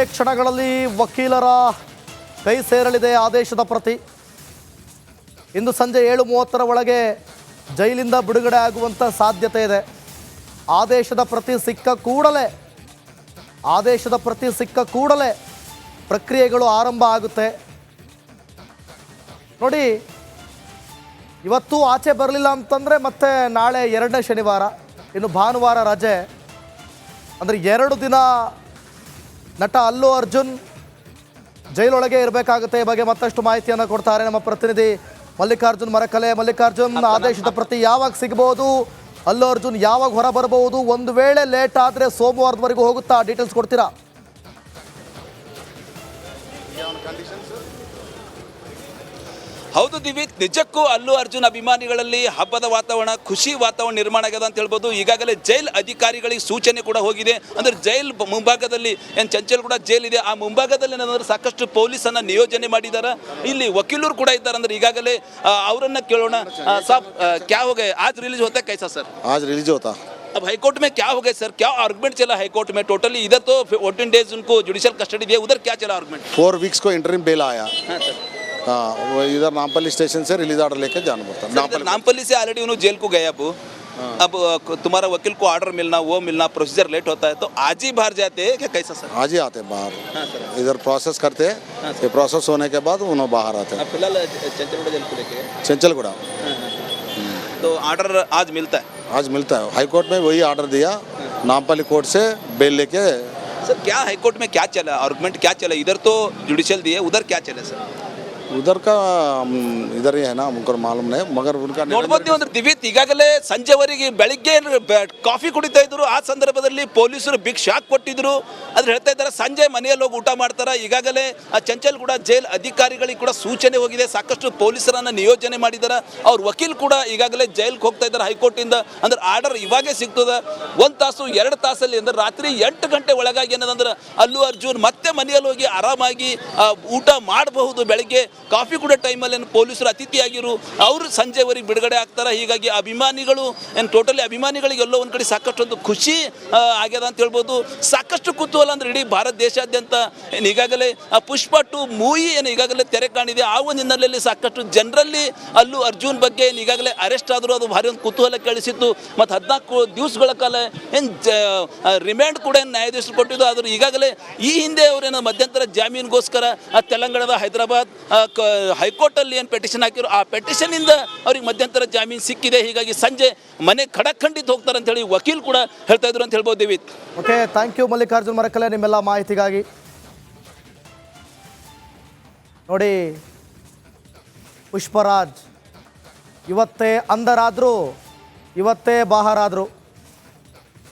ಕೆಲವೇ ಕ್ಷಣಗಳಲ್ಲಿ ವಕೀಲರ ಕೈ ಸೇರಲಿದೆ ಆದೇಶದ ಪ್ರತಿ. ಇಂದು ಸಂಜೆ ಏಳು ಮೂವತ್ತರ ಒಳಗೆ ಜೈಲಿಂದ ಬಿಡುಗಡೆ ಆಗುವಂಥ ಸಾಧ್ಯತೆ ಇದೆ. ಆದೇಶದ ಪ್ರತಿ ಸಿಕ್ಕ ಕೂಡಲೇ, ಆದೇಶದ ಪ್ರತಿ ಸಿಕ್ಕ ಕೂಡಲೇ ಪ್ರಕ್ರಿಯೆಗಳು ಆರಂಭ ಆಗುತ್ತೆ. ನೋಡಿ, ಇವತ್ತು ಆಚೆ ಬರಲಿಲ್ಲ ಅಂತಂದರೆ ಮತ್ತೆ ನಾಳೆ ಎರಡನೇ ಶನಿವಾರ, ಇನ್ನು ಭಾನುವಾರ ರಜೆ. ಅಂದರೆ ಎರಡು ದಿನ ನಟ ಅಲ್ಲು ಅರ್ಜುನ್ ಜೈಲೊಳಗೆ ಇರಬೇಕಾಗುತ್ತೆ ಈ ಬಗ್ಗೆ ಮತ್ತಷ್ಟು ಮಾಹಿತಿಯನ್ನು ಕೊಡ್ತಾರೆ ನಮ್ಮ ಪ್ರತಿನಿಧಿ ಮಲ್ಲಿಕಾರ್ಜುನ್ ಮರಕಲೆ. ಮಲ್ಲಿಕಾರ್ಜುನ್ ಆದೇಶದ ಪ್ರತಿ ಯಾವಾಗ ಸಿಗಬಹುದು? ಅಲ್ಲು ಅರ್ಜುನ್ ಯಾವಾಗ ಹೊರ ಬರಬಹುದು ಒಂದು ವೇಳೆ ಲೇಟ್ ಆದರೆ ಸೋಮವಾರದವರೆಗೂ ಹೋಗುತ್ತಾ? ಡೀಟೇಲ್ಸ್ ಕೊಡ್ತೀರಾ? ಹೌದು ದಿವಿತ್ ನಿಜಕ್ಕೂ ಅಲ್ಲು ಅರ್ಜುನ್ ಅಭಿಮಾನಿಗಳಲ್ಲಿ ಹಬ್ಬದ ವಾತಾವರಣ ಖುಷಿ ವಾತಾವರಣ ನಿರ್ಮಾಣ ಆಗ್ಯದ ಅಂತ ಹೇಳ್ಬೋದು ಈಗಾಗಲೇ ಜೈಲ್ ಅಧಿಕಾರಿಗಳಿಗೆ ಸೂಚನೆ ಕೂಡ ಹೋಗಿದೆ ಅಂದ್ರೆ ಜೈಲ್ ಬ- ಮುಂಭಾಗದಲ್ಲಿ ಏನು ಚಂಚಲ್ ಕೂಡ ಜೈಲ್ ಇದೆ ಆ ಮುಂಭಾಗದಲ್ಲಿ ಏನಂದ್ರೆ ಸಾಕಷ್ಟು ಪೊಲೀಸನ್ನ ನಿಯೋಜನೆ ಮಾಡಿದ್ದಾರೆ ಇಲ್ಲಿ ವಕೀಲರು ಕೂಡ ಇದ್ದಾರೆ ಅಂದ್ರೆ ಈಗಾಗಲೇ ಆ, ಅವರನ್ನ ಕೇಳೋಣ ಆ, ಸಾಬ್ ಆ, ಕ್ಯಾ ಹೋಗೆ ಆಜ್ ರಿಲೀಸ್ ಹೋತಾ ಕೈಸಾ ಸರ್ आज रिलीज होता अब हाईकोर्ट में क्या हो गया सर क्या आर्गुमेंट चला हाईकोर्ट में टोटली इधर तो फोर्टीन डेज उनको जुडिशियल कस्टडी दिया उधर क्या चला आर्गुमेंट फोर वीक्स को इंटरिम बेल आया हाँ सर हाँ वो इधर नामपल्ली स्टेशन से रिलीज़ ऑर्डर लेके जाना पड़ता इधर नामपल्ली नामपल्ली से ऑलरेडी उन्होंने जेल को गए अब। अब तुम्हारा वकील को ऑर्डर मिलना वो मिलना प्रोसीजर लेट होता है तो आज ही बाहर जाते हैं क्या कैसा सर? आज ही आते हैं बाहर। हाँ सर। इधर प्रोसेस करते हैं ये प्रोसेस होने के बाद उन्होंने बाहर आते अब फ़िलहाल चंचलगुड़ा जेल को लेके चंचलगुड़ा। तो ऑर्डर आज मिलता है? आज मिलता है। हाई कोर्ट में वही ऑर्डर दिया। नामपल्ली कोर्ट से बेल लेके सर क्या हाईकोर्ट में क्या चला? आर्गुमेंट क्या चला? इधर तो जुडिशियल दिए उधर क्या चले सर? उधर का हम, इधर ही है ना हमको मालूम नहीं मगर उनका ನೋಡ್ಬೋದು ನೀವು ಅಂದ್ರೆ ದಿವಿತ್ ಈಗಾಗಲೇ ಸಂಜೆವರೆಗೆ ಬೆಳಿಗ್ಗೆ ಕಾಫಿ ಕುಡಿತಾ ಇದ್ರು ಆ ಸಂದರ್ಭದಲ್ಲಿ ಪೊಲೀಸರು ಬಿಗ್ ಶಾಕ್ ಕೊಟ್ಟಿದ್ರು ಆದ್ರೆ ಹೇಳ್ತಾ ಇದ್ದಾರೆ ಸಂಜೆ ಮನೆಯಲ್ಲಿ ಹೋಗಿ ಊಟ ಮಾಡ್ತಾರ ಈಗಾಗಲೇ ಆ ಚಂಚಲ್ ಕೂಡ ಜೈಲ್ ಅಧಿಕಾರಿಗಳಿಗೆ ಕೂಡ ಸೂಚನೆ ಹೋಗಿದೆ ಸಾಕಷ್ಟು ಪೊಲೀಸರನ್ನ ನಿಯೋಜನೆ ಮಾಡಿದಾರ ಅವ್ರ ವಕೀಲ್ ಕೂಡ ಈಗಾಗಲೇ ಜೈಲ್ಗೆ ಹೋಗ್ತಾ ಇದ್ದಾರೆ ಹೈಕೋರ್ಟಿಂದ ಅಂದ್ರೆ ಆರ್ಡರ್ ಇವಾಗೇ ಸಿಗ್ತದ ಒಂದು ತಾಸು ಎರಡು ತಾಸಲ್ಲಿ ಅಂದ್ರೆ ರಾತ್ರಿ ಎಂಟು ಗಂಟೆ ಒಳಗಾಗಿ ಏನದಂದ್ರೆ ಅಲ್ಲು ಅರ್ಜುನ್ ಮತ್ತೆ ಮನೆಯಲ್ಲಿ ಹೋಗಿ ಆರಾಮಾಗಿ ಆ, ಊಟ ಮಾಡಬಹುದು ಬೆಳಗ್ಗೆ ಕಾಫಿ ಕೂಡ ಟೈಮಲ್ಲಿ ಏನು ಪೊಲೀಸರು ಅತಿಥಿಯಾಗಿರು, ಅವರು ಸಂಜೆವರೆಗೆ ಬಿಡುಗಡೆ ಆಗ್ತಾರೆ. ಹೀಗಾಗಿ ಅಭಿಮಾನಿಗಳು, ಏನು ಟೋಟಲಿ ಅಭಿಮಾನಿಗಳಿಗೆ ಎಲ್ಲೋ ಒಂದು ಕಡೆ ಸಾಕಷ್ಟು ಒಂದು ಖುಷಿ ಆಗ್ಯದ ಅಂತ ಹೇಳ್ಬೋದು. ಸಾಕಷ್ಟು ಕುತೂಹಲ ಅಂದರೆ ಇಡೀ ಭಾರತ ದೇಶಾದ್ಯಂತ ಏನು ಈಗಾಗಲೇ, ಆ, ಪುಷ್ಪ ಟು ಮೂವಿ ಏನು ಈಗಾಗಲೇ ತೆರೆ ಕಾಣಿದೆ. ಆ ಒಂದು ಹಿನ್ನೆಲೆಯಲ್ಲಿ ಸಾಕಷ್ಟು ಜನರಲ್ಲಿ ಅಲ್ಲೂ ಅರ್ಜುನ್ ಬಗ್ಗೆ ಏನು ಈಗಾಗಲೇ ಅರೆಸ್ಟ್ ಆದರೂ ಅದು ಭಾರಿ ಒಂದು ಕುತೂಹಲ ಕೇಳಿಸಿತ್ತು. ಮತ್ತು ಹದಿನಾಲ್ಕು ದಿವಸಗಳ ಕಾಲ ಏನು ರಿಮ್ಯಾಂಡ್ ಕೂಡ ಏನು ನ್ಯಾಯಾಧೀಶರು ಕೊಟ್ಟಿದ್ದು. ಆದರೂ ಈಗಾಗಲೇ ಈ ಹಿಂದೆ ಅವರೇನು ಮಧ್ಯಂತರ ಜಾಮೀನಿಗೋಸ್ಕರ ತೆಲಂಗಾಣದ ಹೈದರಾಬಾದ್ ಕ- ಹೈಕೋರ್ಟಲ್ಲಿ ಏನು ಪೆಟಿಷನ್ ಹಾಕಿರೋ ಆ ಪೆಟಿಷನಿಂದ ಅವ್ರಿಗೆ ಮಧ್ಯಂತರ ಜಾಮೀನು ಸಿಕ್ಕಿದೆ. ಹೀಗಾಗಿ ಸಂಜೆ ಮನೆ ಖಡಖಂಡಿತ ಹೋಗ್ತಾರೆ ಅಂತ ಹೇಳಿ ವಕೀಲ್ ಕೂಡ ಹೇಳ್ತಾ ಇದ್ರು ಅಂತ ಹೇಳ್ಬೋದು ದೇವಿತ್. Okay thank you Mallikarjun Marakale ನಿಮ್ಮೆಲ್ಲ ಮಾಹಿತಿಗಾಗಿ. ನೋಡಿ, ಪುಷ್ಪರಾಜ್, ಇವತ್ತೇ ಅಂಧರಾದರು, ಇವತ್ತೇ ಬಾಹರಾದರು.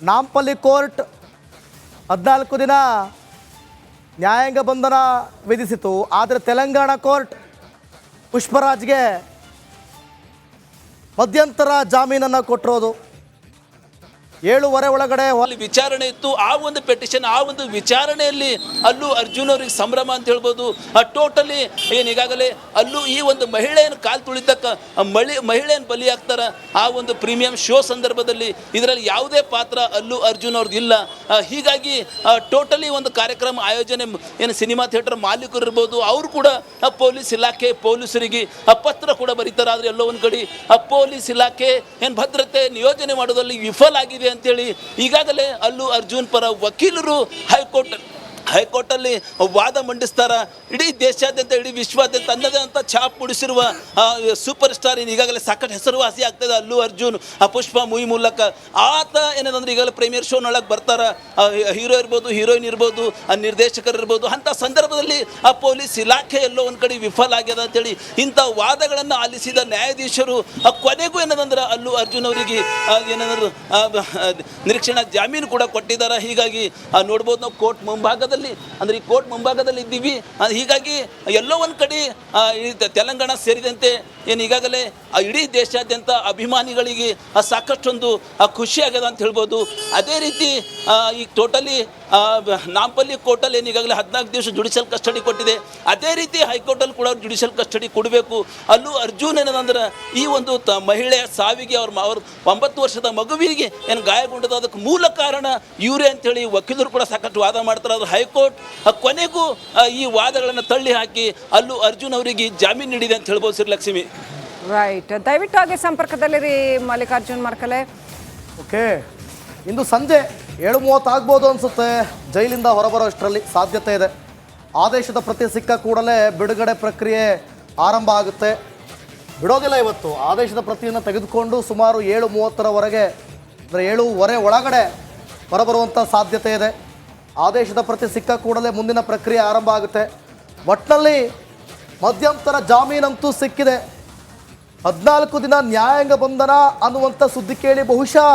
ನಾಂಪಲ್ಲಿ ಕೋರ್ಟ್ ಹದಿನಾಲ್ಕು ದಿನ ನ್ಯಾಯಾಂಗ ಬಂಧನ ವಿಧಿಸಿತು ಆದರೆ ತೆಲಂಗಾಣ ಕೋರ್ಟ್ ಪುಷ್ಪರಾಜ್ಗೆ ಮಧ್ಯಂತರ ಜಾಮೀನನ್ನು ಕೊಟ್ಟಿರೋದು. ಏಳುವರೆ ಒಳಗಡೆ ಅಲ್ಲಿ ವಿಚಾರಣೆ ಇತ್ತು. ಆ ಒಂದು ಪೆಟಿಷನ್ ಆ ಒಂದು ವಿಚಾರಣೆಯಲ್ಲಿ ಅಲ್ಲೂ ಅರ್ಜುನ್ ಅವರಿಗೆ ಸಂಭ್ರಮ ಅಂತ ಹೇಳ್ಬೋದು. ಟೋಟಲಿ ಏನು ಈಗಾಗಲೇ ಅಲ್ಲೂ ಈ ಒಂದು ಮಹಿಳೆಯನ್ನು ಕಾಲು ತುಳಿತಕ್ಕ ಮಳಿ ಮಹಿಳೆಯನ್ನು ಬಲಿಯಾಗ್ತಾರ ಆ ಒಂದು ಪ್ರೀಮಿಯಂ ಶೋ ಸಂದರ್ಭದಲ್ಲಿ ಇದರಲ್ಲಿ ಯಾವುದೇ ಪಾತ್ರ ಅಲ್ಲೂ ಅರ್ಜುನ್ ಅವ್ರದ್ದು ಇಲ್ಲ. ಹೀಗಾಗಿ ಟೋಟಲಿ ಒಂದು ಕಾರ್ಯಕ್ರಮ ಆಯೋಜನೆ ಏನು ಸಿನಿಮಾ ಥಿಯೇಟರ್ ಮಾಲೀಕರು ಇರ್ಬೋದು, ಅವರು ಕೂಡ ಪೊಲೀಸ್ ಇಲಾಖೆ ಪೊಲೀಸರಿಗೆ ಪತ್ರ ಕೂಡ ಬರೀತಾರೆ. ಆದರೆ ಎಲ್ಲೋ ಒಂದು ಕಡೆ ಪೊಲೀಸ್ ಇಲಾಖೆ ಏನು ಭದ್ರತೆ ನಿಯೋಜನೆ ಮಾಡೋದಲ್ಲಿ ವಿಫಲ ಆಗಿದೆ ಅಂತೇಳಿ ಈಗಾಗಲೇ ಅಲ್ಲೂ ಅರ್ಜುನ್ ಪರ ವಕೀಲರು ಹೈಕೋರ್ಟ್ ಹೈಕೋರ್ಟಲ್ಲಿ ವಾದ ಮಂಡಿಸ್ತಾರ? ಇಡೀ ದೇಶಾದ್ಯಂತ, ಇಡೀ ವಿಶ್ವಾದ್ಯಂತ ಅನ್ನದೇ ಅಂತ ಛಾಪ್ ಮೂಡಿಸಿರುವ ಸೂಪರ್ ಸ್ಟಾರ್ ಇನ್ನು ಈಗಾಗಲೇ ಸಾಕಷ್ಟು ಹೆಸರುವಾಸಿ ಆಗ್ತದೆ ಅಲ್ಲು ಅರ್ಜುನ್, ಆ, ಪುಷ್ಪ ಮೂವಿ ಮೂಲಕ. ಆತ ಏನಂದ್ರೆ ಈಗಾಗಲೇ ಪ್ರೀಮಿಯರ್ ಶೋನೊಳಗೆ ಬರ್ತಾರ. ಹೀರೋ ಇರ್ಬೋದು, ಹೀರೋಯಿನ್ ಇರ್ಬೋದು, ಆ, ನಿರ್ದೇಶಕರು ಇರ್ಬೋದು, ಅಂಥ ಸಂದರ್ಭದಲ್ಲಿ ಆ ಪೊಲೀಸ್ ಇಲಾಖೆ ಎಲ್ಲೋ ಒಂದು ಕಡೆ ವಿಫಲ ಆಗ್ಯದ ಅಂತೇಳಿ ಇಂಥ ವಾದಗಳನ್ನು ಆಲಿಸಿದ ನ್ಯಾಯಾಧೀಶರು, ಆ, ಕೊನೆಗೂ ಏನದಂದ್ರೆ ಅಲ್ಲು ಅರ್ಜುನ್ ಅವರಿಗೆ ಏನಂದ್ರೆ ನಿರೀಕ್ಷಣಾ ಜಾಮೀನು ಕೂಡ ಕೊಟ್ಟಿದ್ದಾರೆ. ಹೀಗಾಗಿ ನೋಡ್ಬೋದು ನಾವು ಕೋರ್ಟ್ ಮುಂಭಾಗದಲ್ಲಿ ಅಂದ್ರೆ ಈ ಕೋರ್ಟ್ ಮುಂಭಾಗದಲ್ಲಿ ಇದ್ದೀವಿ. ಹೀಗಾಗಿ ಎಲ್ಲೋ ಒಂದು ಕಡೆ ತೆಲಂಗಾಣ ಸೇರಿದಂತೆ ಏನು ಈಗಾಗಲೇ ಆ ಇಡೀ ದೇಶಾದ್ಯಂತ ಅಭಿಮಾನಿಗಳಿಗೆ ಸಾಕಷ್ಟೊಂದು, ಆ ಖುಷಿ ಆಗ್ಯದ ಅಂತ ಹೇಳ್ಬೋದು. ಅದೇ ರೀತಿ ಈಗ ಟೋಟಲಿ ನಾಂಪಲ್ಲಿ ಕೋರ್ಟಲ್ಲಿ ಏನು ಈಗಾಗಲೇ ಹದಿನಾಲ್ಕು ದಿವಸ ಜುಡಿಷಿಯಲ್ ಕಸ್ಟಡಿ ಕೊಟ್ಟಿದೆ. ಅದೇ ರೀತಿ ಹೈಕೋರ್ಟಲ್ಲಿ ಕೂಡ ಅವ್ರು ಜುಡಿಷಿಯಲ್ ಕಸ್ಟಡಿ ಕೊಡಬೇಕು. ಅಲ್ಲೂ ಅರ್ಜುನ್ ಏನದಂದ್ರೆ ಈ ಒಂದು ತ, ಮಹಿಳೆಯ ಸಾವಿಗೆ ಅವ್ರ ಅವ್ರ ಒಂಬತ್ತು ವರ್ಷದ ಮಗುವಿಗೆ ಏನು ಗಾಯಗೊಂಡದ ಅದಕ್ಕೆ ಮೂಲ ಕಾರಣ ಇವರೇ ಅಂತೇಳಿ ವಕೀಲರು ಕೂಡ ಸಾಕಷ್ಟು ವಾದ ಮಾಡ್ತಾರೆ. ಅದು ಹೈಕೋರ್ಟ್ ಕೊನೆಗೂ ಈ ವಾದಗಳನ್ನು ತಳ್ಳಿ ಹಾಕಿ ಅಲ್ಲೂ ಅರ್ಜುನ್ ಅವರಿಗೆ ಜಾಮೀನು ನೀಡಿದೆ ಅಂತ ಹೇಳ್ಬೋದು ಶ್ರೀಲಕ್ಷ್ಮಿ ರೈಟ್ ದಯವಿಟ್ಟು ಹಾಗೆ ಸಂಪರ್ಕದಲ್ಲಿರಿ ಮಲ್ಲಿಕಾರ್ಜುನ್ ಮರ್ಕಲೆ. ಓಕೆ ಇಂದು ಸಂಜೆ ಏಳು ಮೂವತ್ತು ಆಗ್ಬೋದು ಅನಿಸುತ್ತೆ. ಜೈಲಿಂದ ಹೊರಬರೋಷ್ಟರಲ್ಲಿ ಸಾಧ್ಯತೆ ಇದೆ. ಆದೇಶದ ಪ್ರತಿ ಸಿಕ್ಕ ಕೂಡಲೇ ಬಿಡುಗಡೆ ಪ್ರಕ್ರಿಯೆ ಆರಂಭ ಆಗುತ್ತೆ. ಬಿಡೋದಿಲ್ಲ ಇವತ್ತು. ಆದೇಶದ ಪ್ರತಿಯನ್ನು ತೆಗೆದುಕೊಂಡು ಸುಮಾರು ಏಳು ಮೂವತ್ತರವರೆಗೆ ಅಂದರೆ ಏಳುವರೆ ಒಳಗಡೆ ಹೊರಬರುವಂಥ ಸಾಧ್ಯತೆ ಇದೆ. ಆದೇಶದ ಪ್ರತಿ ಸಿಕ್ಕ ಕೂಡಲೇ ಮುಂದಿನ ಪ್ರಕ್ರಿಯೆ ಆರಂಭ ಆಗುತ್ತೆ. ಒಟ್ಟಿನಲ್ಲಿ ಮಧ್ಯಂತರ ಜಾಮೀನಂತೂ ಸಿಕ್ಕಿದೆ. ಹದಿನಾಲ್ಕು ದಿನ ನ್ಯಾಯಾಂಗ ಬಂಧನ ಅನ್ನುವಂಥ ಸುದ್ದಿ ಕೇಳಿ ಬಹುಶಃ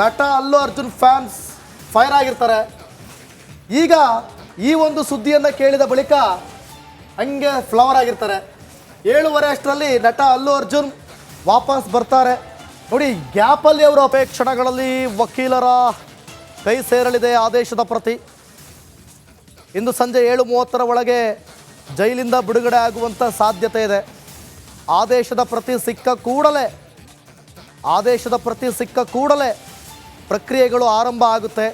ನಟ ಅಲ್ಲು ಅರ್ಜುನ್ ಫ್ಯಾನ್ಸ್ ಫೈರ್ ಆಗಿರ್ತಾರೆ. ಈಗ ಈ ಒಂದು ಸುದ್ದಿಯನ್ನು ಕೇಳಿದ ಬಳಿಕ ಹಂಗೆ ಫ್ಲವರ್ ಆಗಿರ್ತಾರೆ. ಏಳುವರೆ ಅಷ್ಟರಲ್ಲಿ ನಟ ಅಲ್ಲು ಅರ್ಜುನ್ ವಾಪಸ್ ಬರ್ತಾರೆ. ನೋಡಿ, ಗ್ಯಾಪಲ್ಲಿ ಅವರ ಅಪೇಕ್ಷಣಗಳಲ್ಲಿ ವಕೀಲರ ಕೈ ಸೇರಲಿದೆ ಆದೇಶದ ಪ್ರತಿ. ಇಂದು ಸಂಜೆ ಏಳು ಮೂವತ್ತರ ಒಳಗೆ ಜೈಲಿಂದ ಬಿಡುಗಡೆ ಆಗುವಂಥ ಸಾಧ್ಯತೆ ಇದೆ. ಆದೇಶದ ಪ್ರತಿ ಸಿಕ್ಕ ಕೂಡಲೇ ಆದೇಶದ ಪ್ರತಿ ಸಿಕ್ಕ ಕೂಡಲೇ ಪ್ರಕ್ರಿಯೆಗಳು ಆರಂಭ ಆಗುತ್ತೆ.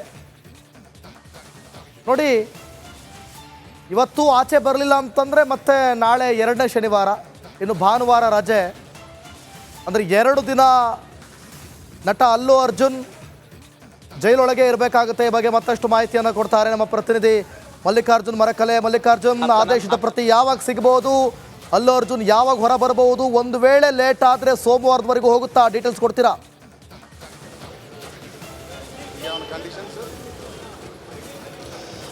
ನೋಡಿ ಇವತ್ತು ಆಚೆ ಬರಲಿಲ್ಲ ಅಂತಂದರೆ ಮತ್ತೆ ನಾಳೆ ಎರಡನೇ ಶನಿವಾರ ಇನ್ನು ಭಾನುವಾರ ರಜೆ. ಅಂದರೆ ಎರಡು ದಿನ ನಟ ಅಲ್ಲು ಅರ್ಜುನ್ ಜೈಲೊಳಗೆ ಇರಬೇಕಾಗುತ್ತೆ ಈ ಬಗ್ಗೆ ಮತ್ತಷ್ಟು ಮಾಹಿತಿಯನ್ನು ಕೊಡ್ತಾರೆ ನಮ್ಮ ಪ್ರತಿನಿಧಿ ಮಲ್ಲಿಕಾರ್ಜುನ್ ಮರಕಲೆ. ಮಲ್ಲಿಕಾರ್ಜುನ್ ಆದೇಶದ ಪ್ರತಿ ಯಾವಾಗ ಸಿಗಬಹುದು ಅಲ್ಲು ಅರ್ಜುನ್ ಯಾವಾಗ ಹೊರ ಬರಬಹುದು? ಒಂದು ವೇಳೆ ಲೇಟ್ ಆದರೆ ಸೋಮವಾರದವರೆಗೂ ಹೋಗುತ್ತಾ? ಡೀಟೇಲ್ಸ್ ಕೊಡ್ತೀರಾ?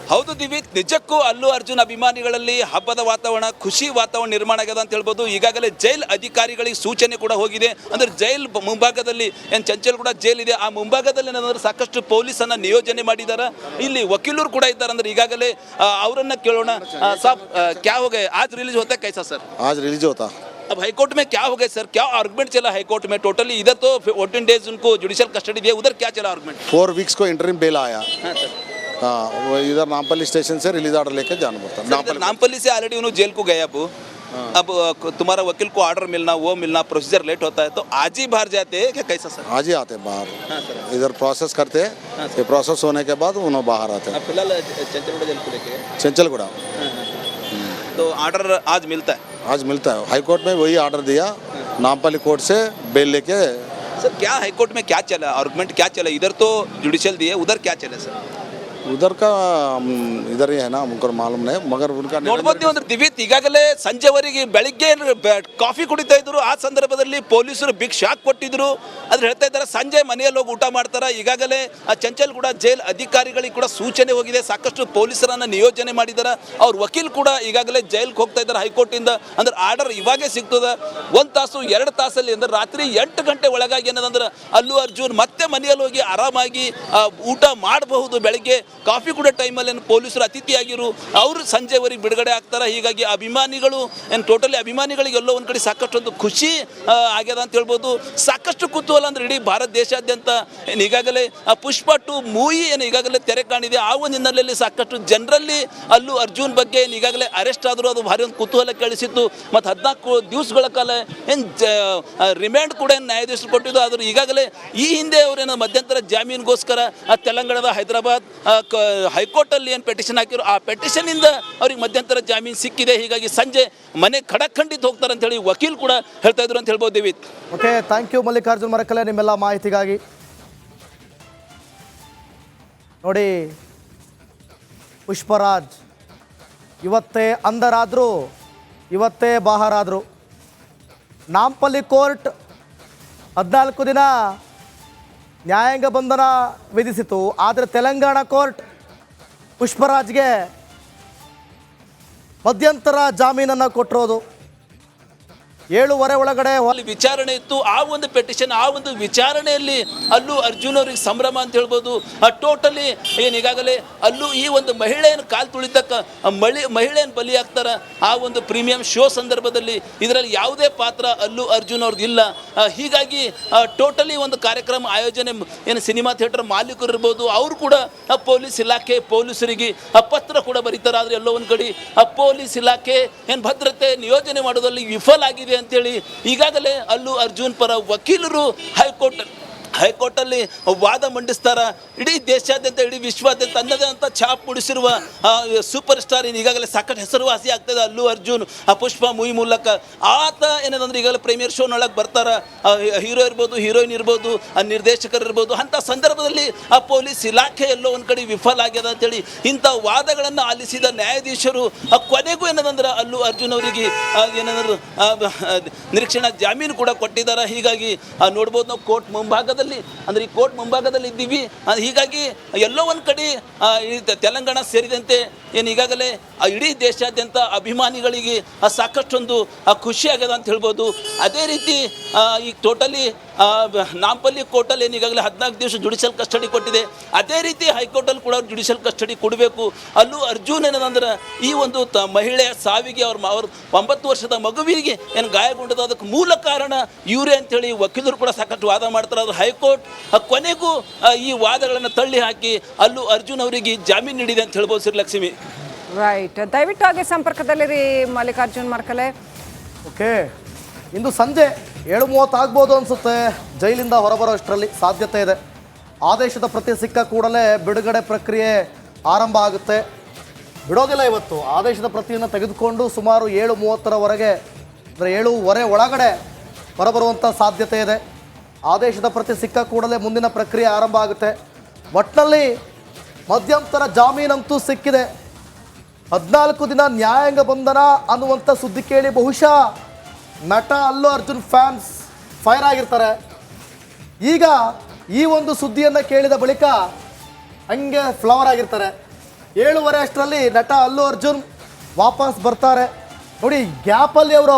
ಹೌದು ದಿವಿತ್ ನಿಜಕ್ಕೂ ಅಲ್ಲು ಅರ್ಜುನ್ ಅಭಿಮಾನಿಗಳಲ್ಲಿ ಹಬ್ಬದ ವಾತಾವರಣ ಖುಷಿ ವಾತಾವರಣ ನಿರ್ಮಾಣ ಆಗ್ಯದ ಅಂತ ಹೇಳ್ಬೋದು ಈಗಾಗಲೇ ಜೈಲ್ ಅಧಿಕಾರಿಗಳಿಗೆ ಸೂಚನೆ ಕೂಡ ಹೋಗಿದೆ ಅಂದ್ರೆ ಜೈಲ್ ಬ- ಮುಂಭಾಗದಲ್ಲಿ ಏನು ಚಂಚಲ್ ಕೂಡ ಜೈಲ್ ಇದೆ ಆ ಮುಂಭಾಗದಲ್ಲಿ ಏನಂದ್ರೆ ಸಾಕಷ್ಟು ಪೊಲೀಸನ್ನ ನಿಯೋಜನೆ ಮಾಡಿದ್ದಾರೆ ಇಲ್ಲಿ ವಕೀಲರು ಕೂಡ ಇದ್ದಾರೆ ಅಂದ್ರೆ ಈಗಾಗಲೇ ಆ, ಅವರನ್ನ ಕೇಳೋಣ ಆ, ಸಾಬ್ ಆ, ಕ್ಯಾ ಹೋಗೆ ಆಜ್ ರಿಲೀಸ್ ಹೋತಾ ಕೈಸಾ ಸರ್ आज रिलीज होता अब हाईकोर्ट में क्या हो गया सर क्या आर्गुमेंट चला हाईकोर्ट में टोटली इधर तो फोर्टीन डेज उनको जुडिशियल कस्टडी दिया उधर क्या चला आर्गुमेंट फोर वीक्स को इंटरिम बेल आया हाँ सर हाँ इधर नामपल्ली स्टेशन से रिलीज़ ऑर्डर लेके जाना पड़ता है। इधर नामपल्ली से ऑलरेडी उन्होंने जेल को गए अब अब तुम्हारा वकील को ऑर्डर मिलना वो मिलना प्रोसीजर लेट होता है तो आज ही बाहर जाते हैं क्या कैसा सर आज ही आते हैं बाहर। हाँ सर इधर प्रोसेस करते हैं ये प्रोसेस होने के बाद उन्होंने बाहर आते हैं। फ़िलहाल चंचलगुड़ा जेल को लेके चंचलगुड़ा। तो ऑर्डर आज मिलता है? आज मिलता है। हाई कोर्ट में वही ऑर्डर दिया नामपाली कोर्ट से बेल लेके सर क्या हाईकोर्ट में क्या चला आर्गुमेंट क्या चला? इधर तो जुडिशियल दिए उधर क्या चले सर उधर का हम, इधर ही है ना हमको मालूम नहीं मगर उनका ನೋಡ್ಬೋದು ನೀವು ಅಂದ್ರೆ ದಿವಿತ್ ಈಗಾಗಲೇ ಸಂಜೆವರೆಗೆ ಬೆಳಿಗ್ಗೆ ಬೆ- ಕಾಫಿ ಕುಡಿತಾ ಇದ್ರು ಆ ಸಂದರ್ಭದಲ್ಲಿ ಪೊಲೀಸರು ಬಿಗ್ ಶಾಕ್ ಕೊಟ್ಟಿದ್ರು ಅದ್ರ ಹೇಳ್ತಾ ಇದ್ದಾರೆ ಸಂಜೆ ಮನೆಯಲ್ಲಿ ಹೋಗಿ ಊಟ ಮಾಡ್ತಾರೆ ಈಗಾಗಲೇ ಆ ಚಂಚಲ್ಗೂಡ ಜೈಲ್ ಅಧಿಕಾರಿಗಳಿಗೆ ಕೂಡ ಸೂಚನೆ ಹೋಗಿದೆ ಸಾಕಷ್ಟು ಪೊಲೀಸರನ್ನ ನಿಯೋಜನೆ ಮಾಡಿದ್ದಾರೆ ಅವ್ರ ವಕೀಲ್ ಕೂಡ ಈಗಾಗಲೇ ಜೈಲ್ಗೆ ಹೋಗ್ತಾ ಇದ್ದಾರೆ ಹೈಕೋರ್ಟಿಂದ ಅಂದ್ರೆ ಆರ್ಡರ್ ಇವಾಗೇ ಸಿಗ್ತದ ಒಂದು ತಾಸು ಎರಡು ತಾಸಲ್ಲಿ ಅಂದ್ರೆ ರಾತ್ರಿ ಎಂಟು ಗಂಟೆ ಒಳಗಾಗಿ ಏನದಂದ್ರೆ ಅಲ್ಲು ಅರ್ಜುನ್ ಮತ್ತೆ ಮನೆಯಲ್ಲಿ ಹೋಗಿ ಆರಾಮಾಗಿ ಆ, ಊಟ ಮಾಡಬಹುದು ಬೆಳಗ್ಗೆ ಕಾಫಿ ಕೂಡ ಟೈಮಲ್ಲಿ ಏನು ಪೊಲೀಸರು ಅತಿಥಿಯಾಗಿರು, ಅವರು ಸಂಜೆವರೆಗೆ ಬಿಡುಗಡೆ ಆಗ್ತಾರೆ. ಹೀಗಾಗಿ ಅಭಿಮಾನಿಗಳು, ಏನು ಟೋಟಲಿ ಅಭಿಮಾನಿಗಳಿಗೆ ಎಲ್ಲೋ ಒಂದು ಕಡೆ ಸಾಕಷ್ಟೊಂದು ಖುಷಿ ಆಗ್ಯದ ಅಂತ ಹೇಳ್ಬೋದು. ಸಾಕಷ್ಟು ಕುತೂಹಲ ಅಂದರೆ ಇಡೀ ಭಾರತ ದೇಶಾದ್ಯಂತ, ಏನು ಈಗಾಗಲೇ, ಆ, ಪುಷ್ಪ ಟು ಮೂವಿ ಏನು ಈಗಾಗಲೇ ತೆರೆ ಕಾಣಿದೆ. ಆ ಒಂದು ಹಿನ್ನೆಲೆಯಲ್ಲಿ ಸಾಕಷ್ಟು ಜನರಲ್ಲಿ ಅಲ್ಲೂ ಅರ್ಜುನ್ ಬಗ್ಗೆ ಏನು ಈಗಾಗಲೇ ಅರೆಸ್ಟ್ ಆದರೂ ಅದು ಭಾರಿ ಒಂದು ಕುತೂಹಲ ಕೇಳಿಸಿತ್ತು. ಮತ್ತು ಹದಿನಾಲ್ಕು ದಿವಸಗಳ ಕಾಲ ಏನು ರಿಮ್ಯಾಂಡ್ ಕೂಡ ಏನು ನ್ಯಾಯಾಧೀಶರು ಕೊಟ್ಟಿದ್ದು. ಆದರೂ ಈಗಾಗಲೇ ಈ ಹಿಂದೆ ಅವರೇನು ಮಧ್ಯಂತರ ಜಾಮೀನಿಗೋಸ್ಕರ, ಆ, ತೆಲಂಗಾಣದ ಹೈದರಾಬಾದ್ ಕ- ಹೈಕೋರ್ಟಲ್ಲಿ ಏನು ಪೆಟಿಷನ್ ಹಾಕಿರೋ ಆ ಪೆಟಿಷನಿಂದ ಅವ್ರಿಗೆ ಮಧ್ಯಂತರ ಜಾಮೀನು ಸಿಕ್ಕಿದೆ. ಹೀಗಾಗಿ ಸಂಜೆ ಮನೆ ಖಡಕ್ ಖಂಡಿತ ಹೋಗ್ತಾರೆ ಅಂತ ಹೇಳಿ ವಕೀಲ್ ಕೂಡ ಹೇಳ್ತಾ ಇದ್ರು ಅಂತ ಹೇಳ್ಬೋದು ದೇವಿತ್. Okay thank you Mallikarjun Marakale ನಿಮ್ಮೆಲ್ಲ ಮಾಹಿತಿಗಾಗಿ. ನೋಡಿ, ಪುಷ್ಪರಾಜ್, ಇವತ್ತೇ ಅಂದರಾದರು ಇವತ್ತೇ ಬಾಹರಾದರು. ನಾಂಪಲ್ಲಿ ಕೋರ್ಟ್ ಹದಿನಾಲ್ಕು ದಿನ ನ್ಯಾಯಾಂಗ ಬಂಧನ ವಿಧಿಸಿತು ಆದರೆ ತೆಲಂಗಾಣ ಕೋರ್ಟ್ ಪುಷ್ಪರಾಜ್ಗೆ ಮಧ್ಯಂತರ ಜಾಮೀನನ್ನು ಕೊಟ್ಟಿರೋದು. ಏಳುವರೆ ಒಳಗಡೆ ವಿಚಾರಣೆ ಇತ್ತು. ಆ ಒಂದು ಪೆಟಿಷನ್ ಆ ಒಂದು ವಿಚಾರಣೆಯಲ್ಲಿ ಅಲ್ಲೂ ಅರ್ಜುನ್ ಅವರಿಗೆ ಸಂಭ್ರಮ ಅಂತ ಹೇಳ್ಬೋದು. ಟೋಟಲಿ ಏನು ಈಗಾಗಲೇ ಅಲ್ಲೂ ಈ ಒಂದು ಮಹಿಳೆಯನ್ನು ಕಾಲು ತುಳಿತಕ್ಕ ಮಳಿ, ಮಹಿಳೆಯನ್ನು ಬಲಿಯಾಗ್ತಾರ. ಆ ಒಂದು ಪ್ರೀಮಿಯಂ ಶೋ ಸಂದರ್ಭದಲ್ಲಿ ಇದರಲ್ಲಿ ಯಾವುದೇ ಪಾತ್ರ ಅಲ್ಲೂ ಅರ್ಜುನ್ ಅವ್ರದ್ದು ಇಲ್ಲ. ಹೀಗಾಗಿ ಟೋಟಲಿ ಒಂದು ಕಾರ್ಯಕ್ರಮ ಆಯೋಜನೆ ಏನು ಸಿನಿಮಾ ಥಿಯೇಟರ್ ಮಾಲೀಕರು ಇರ್ಬೋದು, ಅವರು ಕೂಡ ಪೊಲೀಸ್ ಇಲಾಖೆ ಪೊಲೀಸರಿಗೆ ಪತ್ರ ಕೂಡ ಬರೀತಾರೆ. ಆದರೆ ಎಲ್ಲೋ ಒಂದು ಕಡೆ ಪೊಲೀಸ್ ಇಲಾಖೆ ಏನು ಭದ್ರತೆ ನಿಯೋಜನೆ ಮಾಡೋದಲ್ಲಿ ವಿಫಲ ಆಗಿದೆ ಅಂತೇಳಿ ಈಗಾಗಲೇ ಅಲ್ಲೂ ಅರ್ಜುನ್ ಪರ ವಕೀಲರು ಹೈಕೋರ್ಟ್ ಹೈಕೋರ್ಟಲ್ಲಿ ವಾದ ಮಂಡಿಸ್ತಾರ? ಇಡೀ ದೇಶಾದ್ಯಂತ, ಇಡೀ ವಿಶ್ವಾದ್ಯಂತ ತನ್ನದೇ ಅಂತ ಛಾಪ್ ಮೂಡಿಸಿರುವ ಸೂಪರ್ ಸ್ಟಾರ್ ಏನು ಈಗಾಗಲೇ ಸಾಕಷ್ಟು ಹೆಸರುವಾಸಿ ಆಗ್ತದೆ. ಅಲ್ಲು ಅರ್ಜುನ್, ಆ, ಪುಷ್ಪ ಮೂವಿ ಮೂಲಕ. ಆತ ಏನಂದ್ರೆ ಈಗಾಗಲೇ ಪ್ರೀಮಿಯರ್ ಶೋನೊಳಗೆ ಬರ್ತಾರ. ಹೀರೋ ಇರ್ಬೋದು, ಹೀರೋಯಿನ್ ಇರ್ಬೋದು, ಆ, ನಿರ್ದೇಶಕರು ಇರ್ಬೋದು, ಅಂಥ ಸಂದರ್ಭದಲ್ಲಿ, ಆ, ಪೊಲೀಸ್ ಇಲಾಖೆ ಎಲ್ಲೋ ಒಂದು ಕಡೆ ವಿಫಲ ಆಗ್ಯದ ಅಂತೇಳಿ ಇಂಥ ವಾದಗಳನ್ನು ಆಲಿಸಿದ ನ್ಯಾಯಾಧೀಶರು, ಆ, ಕೊನೆಗೂ ಏನದಂದ್ರೆ ಅಲ್ಲು ಅರ್ಜುನ್ ಅವರಿಗೆ ಏನಂದ್ರೆ ನಿರೀಕ್ಷಣಾ ಜಾಮೀನು ಕೂಡ ಕೊಟ್ಟಿದ್ದಾರೆ ಹೀಗಾಗಿ ನೋಡ್ಬೋದು ನಾವು ಕೋರ್ಟ್ ಮುಂಭಾಗದಲ್ಲಿ ಅಂದ್ರೆ ಈ ಕೋರ್ಟ್ ಮುಂಭಾಗದಲ್ಲಿ ಇದ್ದೀವಿ. ಹೀಗಾಗಿ ಎಲ್ಲೋ ಒಂದು ಕಡೆ ತೆಲಂಗಾಣ ಸೇರಿದಂತೆ ಏನು ಈಗಾಗಲೇ ಇಡೀ ದೇಶಾದ್ಯಂತ ಅಭಿಮಾನಿಗಳಿಗೆ ಸಾಕಷ್ಟೊಂದು ಆ, ಖುಷಿ ಆಗ್ಯದ ಅಂತ ಹೇಳ್ಬೋದು. ಅದೇ ರೀತಿ ಈಗ ಟೋಟಲಿ ನಾಂಪಲ್ಲಿ ಕೋರ್ಟಲ್ಲಿ ಏನು ಈಗಾಗಲೇ ಹದಿನಾಲ್ಕು ದಿವಸ ಜುಡಿಷಿಯಲ್ ಕಸ್ಟಡಿ ಕೊಟ್ಟಿದೆ. ಅದೇ ರೀತಿ ಹೈಕೋರ್ಟಲ್ಲಿ ಕೂಡ ಜುಡಿಷಿಯಲ್ ಕಸ್ಟಡಿ ಕೊಡಬೇಕು. ಅಲ್ಲೂ ಅರ್ಜುನ್ ಏನದಂದ್ರೆ ಈ ಒಂದು ತ ಮಹಿಳೆಯ ಸಾವಿಗೆ ಅವ್ರ ಮ- ಅವ್ರ ಒಂಬತ್ತು ವರ್ಷದ ಮಗುವಿಗೆ ಏನು ಗಾಯಗೊಂಡದ ಅದಕ್ಕೆ ಮೂಲ ಕಾರಣ ಇವರೇ ಅಂತೇಳಿ ವಕೀಲರು ಕೂಡ ಸಾಕಷ್ಟು ವಾದ ಮಾಡ್ತಾರೆ. ಆದರೆ ಹೈಕೋರ್ಟ್ ಆ, ಕೊನೆಗೂ ಈ ವಾದಗಳನ್ನು ತಳ್ಳಿ ಹಾಕಿ ಅಲ್ಲೂ ಅರ್ಜುನ್ ಅವರಿಗೆ ಜಾಮೀನು ನೀಡಿದೆ ಅಂತ ಹೇಳ್ಬೋದು ಶ್ರೀಲಕ್ಷ್ಮಿ ರೈಟ್ ದಯವಿಟ್ಟು ಹಾಗೆ ಸಂಪರ್ಕದಲ್ಲಿರಿ ಮಲ್ಲಿಕಾರ್ಜುನ್ ಮಾರ್ಕಲೆ. ಓಕೆ ಇಂದು ಸಂಜೆ ಏಳು ಮೂವತ್ತು ಆಗ್ಬೋದು ಅನಿಸುತ್ತೆ. ಜೈಲಿಂದ ಹೊರಬರೋ ಅಷ್ಟರಲ್ಲಿ ಸಾಧ್ಯತೆ ಇದೆ. ಆದೇಶದ ಪ್ರತಿ ಸಿಕ್ಕ ಕೂಡಲೇ ಬಿಡುಗಡೆ ಪ್ರಕ್ರಿಯೆ ಆರಂಭ ಆಗುತ್ತೆ. ಬಿಡೋದಿಲ್ಲ ಇವತ್ತು. ಆದೇಶದ ಪ್ರತಿಯನ್ನು ತೆಗೆದುಕೊಂಡು ಸುಮಾರು ಏಳು ಮೂವತ್ತರವರೆಗೆ ಅಂದರೆ ಏಳುವರೆ ಒಳಗಡೆ ಹೊರಬರುವಂಥ ಸಾಧ್ಯತೆ ಇದೆ. ಆದೇಶದ ಪ್ರತಿ ಸಿಕ್ಕ ಕೂಡಲೇ ಮುಂದಿನ ಪ್ರಕ್ರಿಯೆ ಆರಂಭ ಆಗುತ್ತೆ. ಒಟ್ಟಿನಲ್ಲಿ ಮಧ್ಯಂತರ ಜಾಮೀನಂತೂ ಸಿಕ್ಕಿದೆ. ಹದಿನಾಲ್ಕು ದಿನ ನ್ಯಾಯಾಂಗ ಬಂಧನ ಅನ್ನುವಂಥ ಸುದ್ದಿ ಕೇಳಿ ಬಹುಶಃ ನಟ ಅಲ್ಲು ಅರ್ಜುನ್ ಫ್ಯಾನ್ಸ್ ಫೈರ್ ಆಗಿರ್ತಾರೆ. ಈಗ ಈ ಒಂದು ಸುದ್ದಿಯನ್ನು ಕೇಳಿದ ಬಳಿಕ ಹಂಗೆ ಫ್ಲವರ್ ಆಗಿರ್ತಾರೆ. ಏಳುವರೆ ಅಷ್ಟರಲ್ಲಿ ನಟ ಅಲ್ಲು ಅರ್ಜುನ್ ವಾಪಸ್ ಬರ್ತಾರೆ. ನೋಡಿ, ಗ್ಯಾಪಲ್ಲಿ ಅವರು